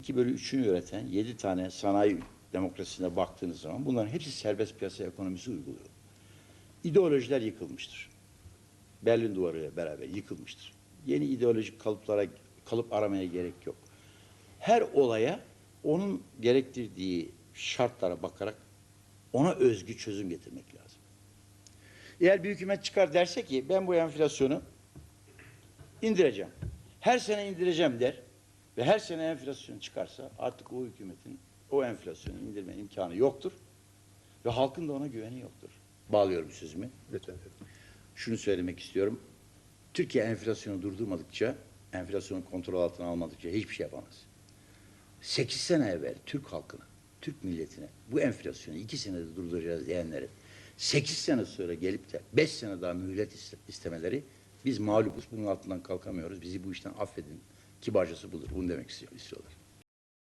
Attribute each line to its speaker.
Speaker 1: 2 bölü 3'ünü üreten 7 tane sanayi demokrasisine baktığınız zaman bunların hepsi serbest piyasa ekonomisi uyguluyor. İdeolojiler yıkılmıştır. Berlin Duvarı ile beraber yıkılmıştır. Yeni ideolojik kalıplara kalıp aramaya gerek yok. Her olaya onun gerektirdiği şartlara bakarak ona özgü çözüm getirmek lazım. Eğer bir hükümet çıkar derse ki ben bu enflasyonu indireceğim. Her sene indireceğim der ve her sene enflasyon çıkarsa artık o hükümetin o enflasyonu indirme imkanı yoktur ve halkın da ona güveni yoktur. Bağlıyorum sözümü.
Speaker 2: Lütfen.
Speaker 1: Şunu söylemek istiyorum. Türkiye enflasyonu durdurmadıkça, enflasyonu kontrol altına almadıkça hiçbir şey yapamaz. 8 sene evvel Türk halkına, Türk milletine bu enflasyonu 2 senede durduracağız diyenlerin 8 sene sonra gelip de 5 sene daha mühlet iste- istemeleri biz mağlubuz, bunun altından kalkamıyoruz. Bizi bu işten affedin. Kibarcası budur. Bunu demek istiyor- istiyorlar.